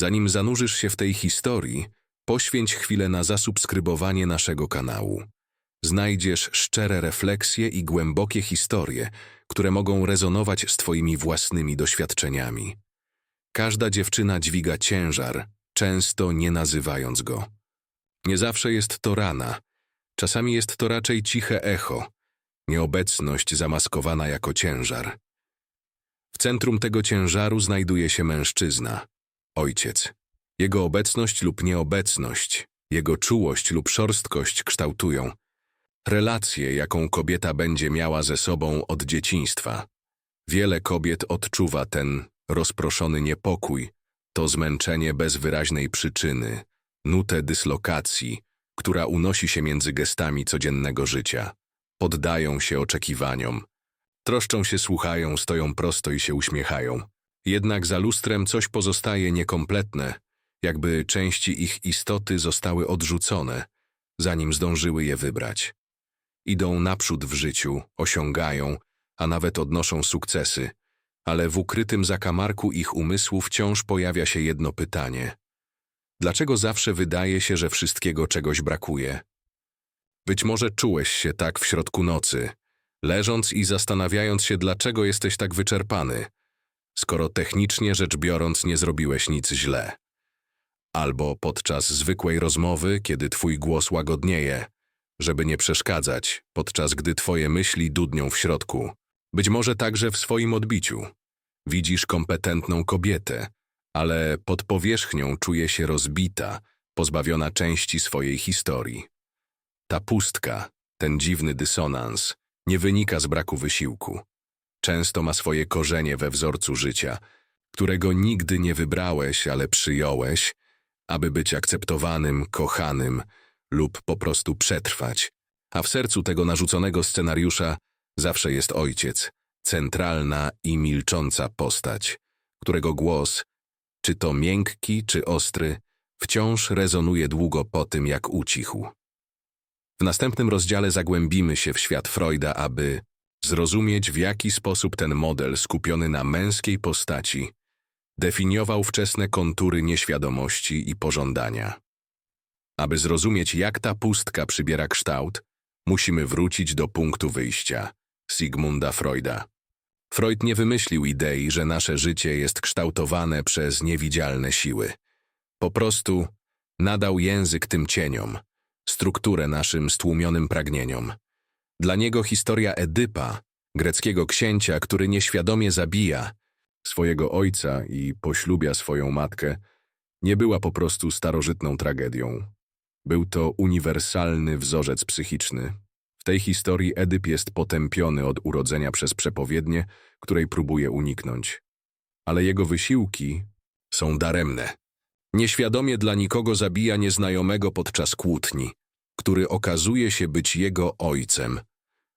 Zanim zanurzysz się w tej historii, poświęć chwilę na zasubskrybowanie naszego kanału. Znajdziesz szczere refleksje i głębokie historie, które mogą rezonować z Twoimi własnymi doświadczeniami. Każda dziewczyna dźwiga ciężar, często nie nazywając go. Nie zawsze jest to rana, czasami jest to raczej ciche echo, nieobecność zamaskowana jako ciężar. W centrum tego ciężaru znajduje się mężczyzna, ojciec. Jego obecność lub nieobecność, jego czułość lub szorstkość kształtują relację, jaką kobieta będzie miała ze sobą od dzieciństwa. Wiele kobiet odczuwa ten rozproszony niepokój, to zmęczenie bez wyraźnej przyczyny, nutę dyslokacji, która unosi się między gestami codziennego życia. Poddają się oczekiwaniom. Troszczą się, słuchają, stoją prosto i się uśmiechają. Jednak za lustrem coś pozostaje niekompletne, jakby części ich istoty zostały odrzucone, zanim zdążyły je wybrać. Idą naprzód w życiu, osiągają, a nawet odnoszą sukcesy, ale w ukrytym zakamarku ich umysłu wciąż pojawia się jedno pytanie. Dlaczego zawsze wydaje się, że wszystkiego czegoś brakuje? Być może czułeś się tak w środku nocy, leżąc i zastanawiając się, dlaczego jesteś tak wyczerpany, skoro technicznie rzecz biorąc nie zrobiłeś nic źle. Albo podczas zwykłej rozmowy, kiedy twój głos łagodnieje, żeby nie przeszkadzać, podczas gdy twoje myśli dudnią w środku. Być może także w swoim odbiciu. Widzisz kompetentną kobietę, ale pod powierzchnią czuje się rozbita, pozbawiona części swojej historii. Ta pustka, ten dziwny dysonans, nie wynika z braku wysiłku. Często ma swoje korzenie we wzorcu życia, którego nigdy nie wybrałeś, ale przyjąłeś, aby być akceptowanym, kochanym lub po prostu przetrwać. A w sercu tego narzuconego scenariusza zawsze jest ojciec, centralna i milcząca postać, którego głos, czy to miękki, czy ostry, wciąż rezonuje długo po tym, jak ucichł. W następnym rozdziale zagłębimy się w świat Freuda, aby zrozumieć, w jaki sposób ten model skupiony na męskiej postaci definiował wczesne kontury nieświadomości i pożądania. Aby zrozumieć, jak ta pustka przybiera kształt, musimy wrócić do punktu wyjścia Sigmunda Freuda. Freud nie wymyślił idei, że nasze życie jest kształtowane przez niewidzialne siły. Po prostu nadał język tym cieniom, strukturę naszym stłumionym pragnieniom. Dla niego historia Edypa, greckiego księcia, który nieświadomie zabija swojego ojca i poślubia swoją matkę, nie była po prostu starożytną tragedią. Był to uniwersalny wzorzec psychiczny. W tej historii Edyp jest potępiony od urodzenia przez przepowiednię, której próbuje uniknąć. Ale jego wysiłki są daremne. Nieświadomie dla nikogo zabija nieznajomego podczas kłótni, który okazuje się być jego ojcem,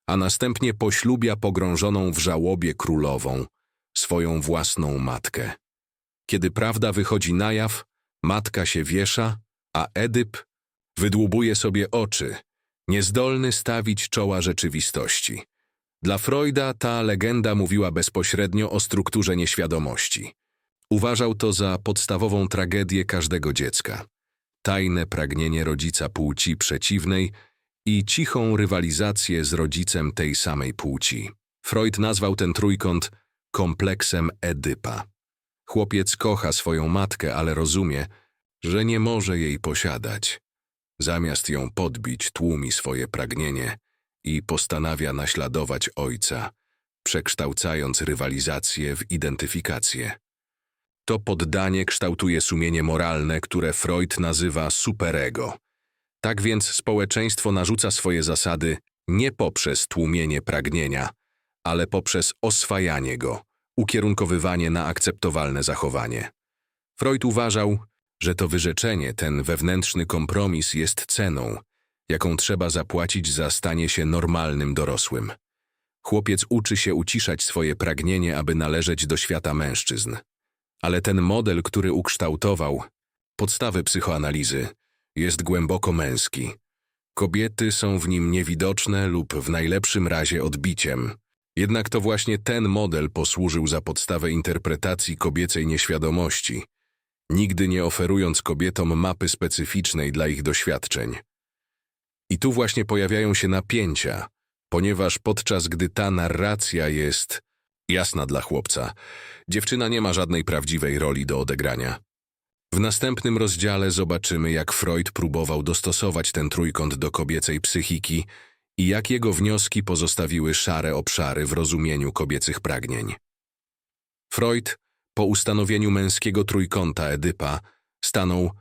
a następnie poślubia pogrążoną w żałobie królową, swoją własną matkę. Kiedy prawda wychodzi na jaw, matka się wiesza, a Edyp wydłubuje sobie oczy, niezdolny stawić czoła rzeczywistości. Dla Freuda ta legenda mówiła bezpośrednio o strukturze nieświadomości. Uważał to za podstawową tragedię każdego dziecka. Tajne pragnienie rodzica płci przeciwnej i cichą rywalizację z rodzicem tej samej płci. Freud nazwał ten trójkąt kompleksem Edypa. Chłopiec kocha swoją matkę, ale rozumie, że nie może jej posiadać. Zamiast ją podbić, tłumi swoje pragnienie i postanawia naśladować ojca, przekształcając rywalizację w identyfikację. To poddanie kształtuje sumienie moralne, które Freud nazywa superego. Tak więc społeczeństwo narzuca swoje zasady nie poprzez tłumienie pragnienia, ale poprzez oswajanie go, ukierunkowywanie na akceptowalne zachowanie. Freud uważał, że to wyrzeczenie, ten wewnętrzny kompromis jest ceną, jaką trzeba zapłacić za stanie się normalnym dorosłym. Chłopiec uczy się uciszać swoje pragnienie, aby należeć do świata mężczyzn. Ale ten model, który ukształtował podstawy psychoanalizy, jest głęboko męski. Kobiety są w nim niewidoczne lub w najlepszym razie odbiciem. Jednak to właśnie ten model posłużył za podstawę interpretacji kobiecej nieświadomości, nigdy nie oferując kobietom mapy specyficznej dla ich doświadczeń. I tu właśnie pojawiają się napięcia, ponieważ podczas gdy ta narracja jest jasna dla chłopca, dziewczyna nie ma żadnej prawdziwej roli do odegrania. W następnym rozdziale zobaczymy, jak Freud próbował dostosować ten trójkąt do kobiecej psychiki i jak jego wnioski pozostawiły szare obszary w rozumieniu kobiecych pragnień. Freud, po ustanowieniu męskiego trójkąta Edypa, stanął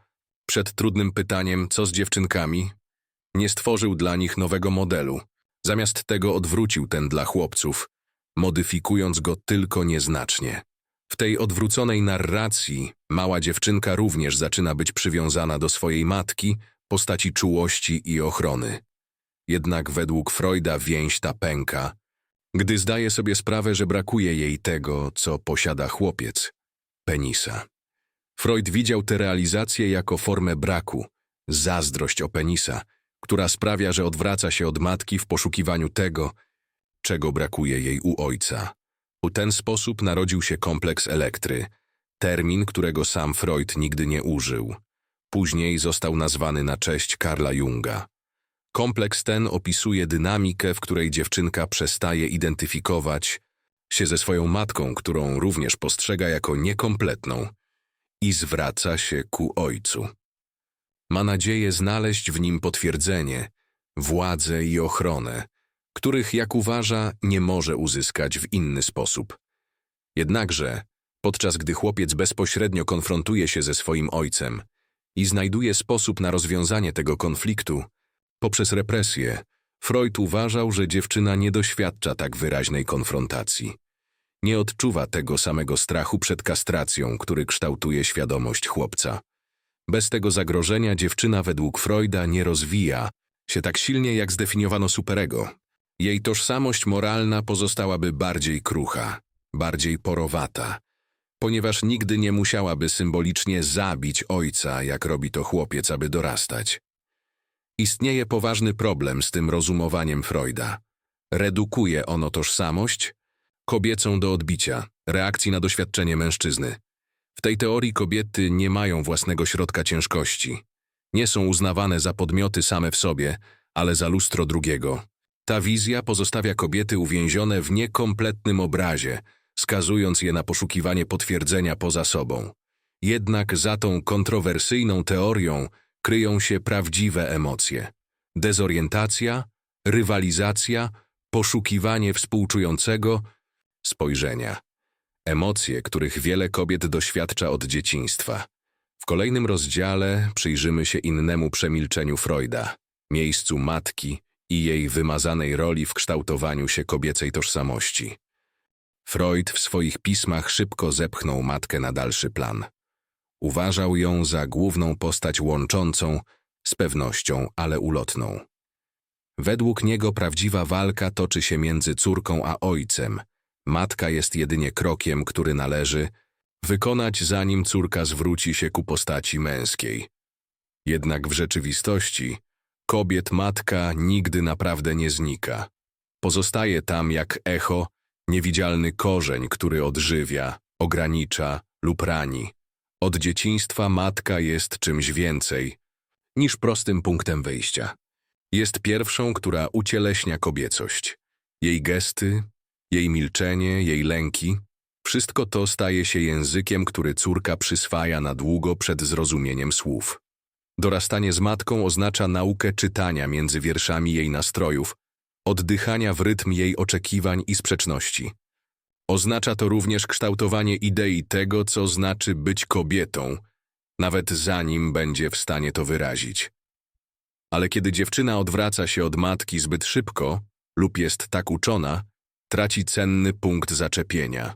przed trudnym pytaniem, co z dziewczynkami. Nie stworzył dla nich nowego modelu. Zamiast tego odwrócił ten dla chłopców, modyfikując go tylko nieznacznie. W tej odwróconej narracji mała dziewczynka również zaczyna być przywiązana do swojej matki, postaci czułości i ochrony. Jednak według Freuda więź ta pęka, gdy zdaje sobie sprawę, że brakuje jej tego, co posiada chłopiec penisa. Freud widział tę realizację jako formę braku, zazdrość o penisa, która sprawia, że odwraca się od matki w poszukiwaniu tego, czego brakuje jej u ojca. W ten sposób narodził się kompleks elektry, termin, którego sam Freud nigdy nie użył. Później został nazwany na cześć Karla Junga. Kompleks ten opisuje dynamikę, w której dziewczynka przestaje identyfikować się ze swoją matką, którą również postrzega jako niekompletną, i zwraca się ku ojcu. Ma nadzieję znaleźć w nim potwierdzenie, władzę i ochronę, których, jak uważa, nie może uzyskać w inny sposób. Jednakże, podczas gdy chłopiec bezpośrednio konfrontuje się ze swoim ojcem i znajduje sposób na rozwiązanie tego konfliktu, poprzez represję, Freud uważał, że dziewczyna nie doświadcza tak wyraźnej konfrontacji. Nie odczuwa tego samego strachu przed kastracją, który kształtuje świadomość chłopca. Bez tego zagrożenia dziewczyna według Freuda nie rozwija się tak silnie, jak zdefiniowano superego. Jej tożsamość moralna pozostałaby bardziej krucha, bardziej porowata, ponieważ nigdy nie musiałaby symbolicznie zabić ojca, jak robi to chłopiec, aby dorastać. Istnieje poważny problem z tym rozumowaniem Freuda. Redukuje ono tożsamość kobiecą do odbicia, reakcji na doświadczenie mężczyzny. W tej teorii kobiety nie mają własnego środka ciężkości. Nie są uznawane za podmioty same w sobie, ale za lustro drugiego. Ta wizja pozostawia kobiety uwięzione w niekompletnym obrazie, skazując je na poszukiwanie potwierdzenia poza sobą. Jednak za tą kontrowersyjną teorią kryją się prawdziwe emocje. Dezorientacja, rywalizacja, poszukiwanie współczującego spojrzenia. Emocje, których wiele kobiet doświadcza od dzieciństwa. W kolejnym rozdziale przyjrzymy się innemu przemilczeniu Freuda, miejscu matki i jej wymazanej roli w kształtowaniu się kobiecej tożsamości. Freud w swoich pismach szybko zepchnął matkę na dalszy plan. Uważał ją za główną postać łączącą, z pewnością, ale ulotną. Według niego prawdziwa walka toczy się między córką a ojcem. Matka jest jedynie krokiem, który należy wykonać, zanim córka zwróci się ku postaci męskiej. Jednak w rzeczywistości kobiet matka nigdy naprawdę nie znika. Pozostaje tam jak echo, niewidzialny korzeń, który odżywia, ogranicza lub rani. Od dzieciństwa matka jest czymś więcej niż prostym punktem wyjścia. Jest pierwszą, która ucieleśnia kobiecość. Jej gesty, jej milczenie, jej lęki, wszystko to staje się językiem, który córka przyswaja na długo przed zrozumieniem słów. Dorastanie z matką oznacza naukę czytania między wierszami jej nastrojów, oddychania w rytm jej oczekiwań i sprzeczności. Oznacza to również kształtowanie idei tego, co znaczy być kobietą, nawet zanim będzie w stanie to wyrazić. Ale kiedy dziewczyna odwraca się od matki zbyt szybko lub jest tak uczona, traci cenny punkt zaczepienia.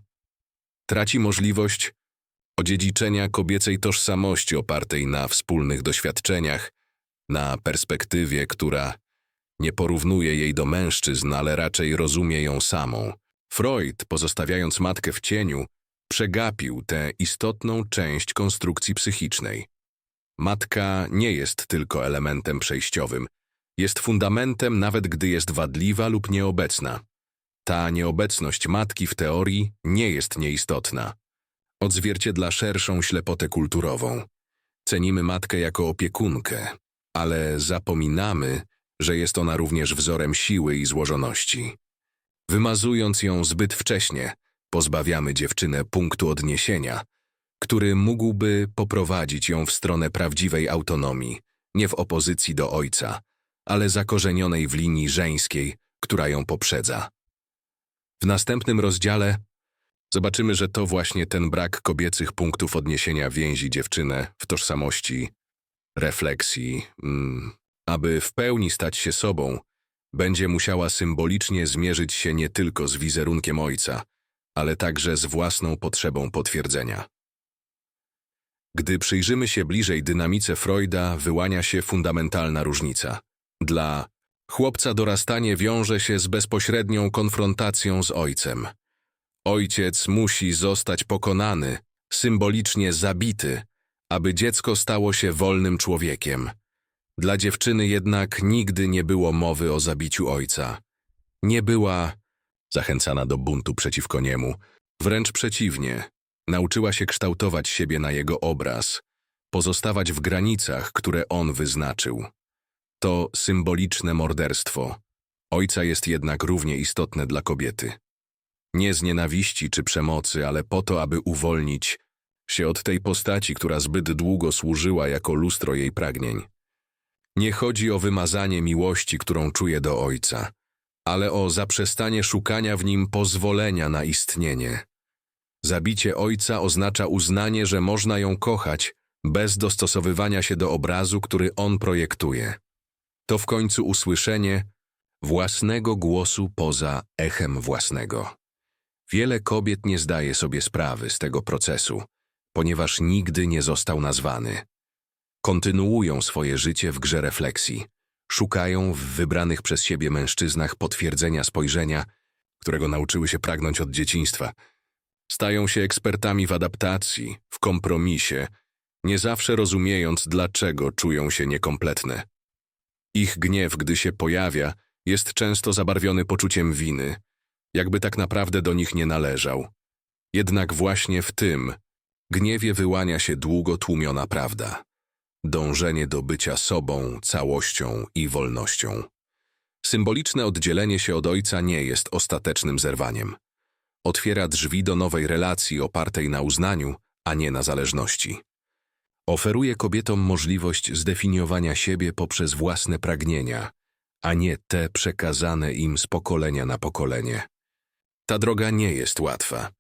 Traci możliwość odziedziczenia kobiecej tożsamości opartej na wspólnych doświadczeniach, na perspektywie, która nie porównuje jej do mężczyzn, ale raczej rozumie ją samą. Freud, pozostawiając matkę w cieniu, przegapił tę istotną część konstrukcji psychicznej. Matka nie jest tylko elementem przejściowym, jest fundamentem nawet gdy jest wadliwa lub nieobecna. Ta nieobecność matki w teorii nie jest nieistotna. Odzwierciedla szerszą ślepotę kulturową. Cenimy matkę jako opiekunkę, ale zapominamy, że jest ona również wzorem siły i złożoności. Wymazując ją zbyt wcześnie, pozbawiamy dziewczynę punktu odniesienia, który mógłby poprowadzić ją w stronę prawdziwej autonomii, nie w opozycji do ojca, ale zakorzenionej w linii żeńskiej, która ją poprzedza. W następnym rozdziale zobaczymy, że to właśnie ten brak kobiecych punktów odniesienia więzi dziewczynę w tożsamości, refleksji, mm, aby w pełni stać się sobą, będzie musiała symbolicznie zmierzyć się nie tylko z wizerunkiem ojca, ale także z własną potrzebą potwierdzenia. Gdy przyjrzymy się bliżej dynamice Freuda, wyłania się fundamentalna różnica. Dla chłopca dorastanie wiąże się z bezpośrednią konfrontacją z ojcem. Ojciec musi zostać pokonany, symbolicznie zabity, aby dziecko stało się wolnym człowiekiem. Dla dziewczyny jednak nigdy nie było mowy o zabiciu ojca. Nie była zachęcana do buntu przeciwko niemu, wręcz przeciwnie. Nauczyła się kształtować siebie na jego obraz, pozostawać w granicach, które on wyznaczył. To symboliczne morderstwo. Ojca jest jednak równie istotne dla kobiety. Nie z nienawiści czy przemocy, ale po to, aby uwolnić się od tej postaci, która zbyt długo służyła jako lustro jej pragnień. Nie chodzi o wymazanie miłości, którą czuje do ojca, ale o zaprzestanie szukania w nim pozwolenia na istnienie. Zabicie ojca oznacza uznanie, że można ją kochać bez dostosowywania się do obrazu, który on projektuje. To w końcu usłyszenie własnego głosu poza echem własnego. Wiele kobiet nie zdaje sobie sprawy z tego procesu, ponieważ nigdy nie został nazwany. Kontynuują swoje życie w grze refleksji. Szukają w wybranych przez siebie mężczyznach potwierdzenia spojrzenia, którego nauczyły się pragnąć od dzieciństwa. Stają się ekspertami w adaptacji, w kompromisie, nie zawsze rozumiejąc, dlaczego czują się niekompletne. Ich gniew, gdy się pojawia, jest często zabarwiony poczuciem winy, jakby tak naprawdę do nich nie należał. Jednak właśnie w tym gniewie wyłania się długo tłumiona prawda dążenie do bycia sobą, całością i wolnością. Symboliczne oddzielenie się od ojca nie jest ostatecznym zerwaniem. Otwiera drzwi do nowej relacji opartej na uznaniu, a nie na zależności. Oferuje kobietom możliwość zdefiniowania siebie poprzez własne pragnienia, a nie te przekazane im z pokolenia na pokolenie. Ta droga nie jest łatwa.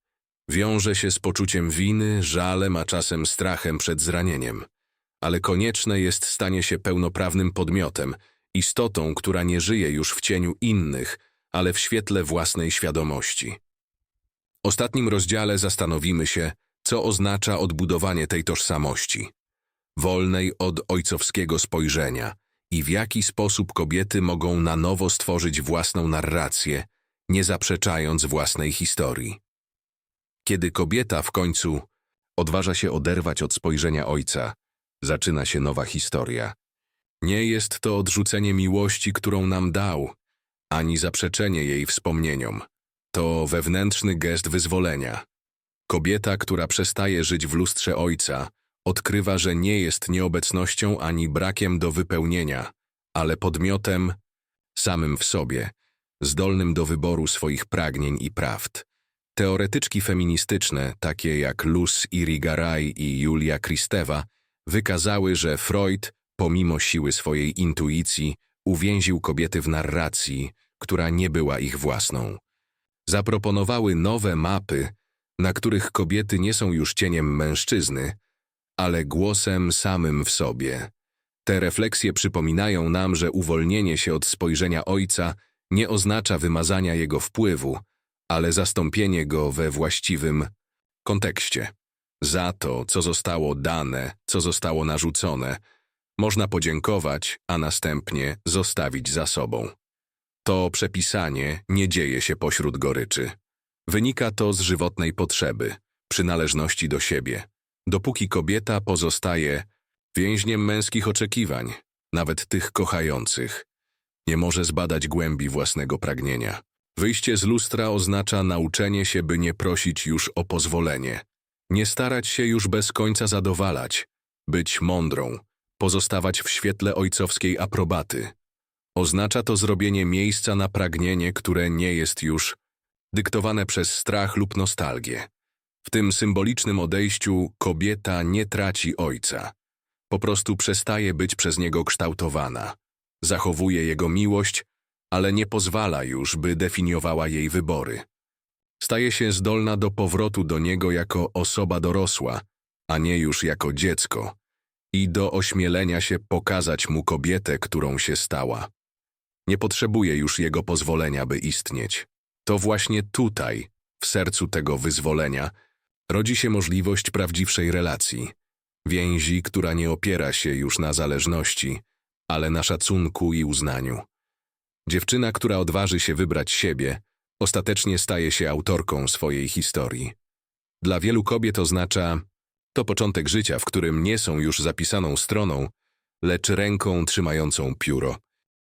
Wiąże się z poczuciem winy, żalem, a czasem strachem przed zranieniem ale konieczne jest stanie się pełnoprawnym podmiotem, istotą, która nie żyje już w cieniu innych, ale w świetle własnej świadomości. W ostatnim rozdziale zastanowimy się, co oznacza odbudowanie tej tożsamości, wolnej od ojcowskiego spojrzenia i w jaki sposób kobiety mogą na nowo stworzyć własną narrację, nie zaprzeczając własnej historii. Kiedy kobieta w końcu odważa się oderwać od spojrzenia ojca, zaczyna się nowa historia. Nie jest to odrzucenie miłości, którą nam dał, ani zaprzeczenie jej wspomnieniom. To wewnętrzny gest wyzwolenia. Kobieta, która przestaje żyć w lustrze ojca, odkrywa, że nie jest nieobecnością ani brakiem do wypełnienia, ale podmiotem samym w sobie, zdolnym do wyboru swoich pragnień i prawd. Teoretyczki feministyczne, takie jak Luz Irigaray i Julia Kristewa, wykazały, że Freud, pomimo siły swojej intuicji, uwięził kobiety w narracji, która nie była ich własną. Zaproponowały nowe mapy, na których kobiety nie są już cieniem mężczyzny, ale głosem samym w sobie. Te refleksje przypominają nam, że uwolnienie się od spojrzenia ojca nie oznacza wymazania jego wpływu, ale zastąpienie go we właściwym kontekście. Za to, co zostało dane, co zostało narzucone, można podziękować, a następnie zostawić za sobą. To przepisanie nie dzieje się pośród goryczy. Wynika to z żywotnej potrzeby, przynależności do siebie, dopóki kobieta pozostaje więźniem męskich oczekiwań, nawet tych kochających. Nie może zbadać głębi własnego pragnienia. Wyjście z lustra oznacza nauczenie się, by nie prosić już o pozwolenie, Nie starać się już bez końca zadowalać, być mądrą, pozostawać w świetle ojcowskiej aprobaty. Oznacza to zrobienie miejsca na pragnienie, które nie jest już dyktowane przez strach lub nostalgię. W tym symbolicznym odejściu kobieta nie traci ojca. Po prostu przestaje być przez niego kształtowana. Zachowuje jego miłość, ale nie pozwala już, by definiowała jej wybory. Staje się zdolna do powrotu do niego jako osoba dorosła, a nie już jako dziecko, i do ośmielenia się pokazać mu kobietę, którą się stała. Nie potrzebuje już jego pozwolenia, by istnieć. To właśnie tutaj, w sercu tego wyzwolenia, rodzi się możliwość prawdziwszej relacji. Więzi, która nie opiera się już na zależności, ale na szacunku i uznaniu. Dziewczyna, która odważy się wybrać siebie, ostatecznie staje się autorką swojej historii. Dla wielu kobiet oznacza to początek życia, w którym nie są już zapisaną stroną, lecz ręką trzymającą pióro.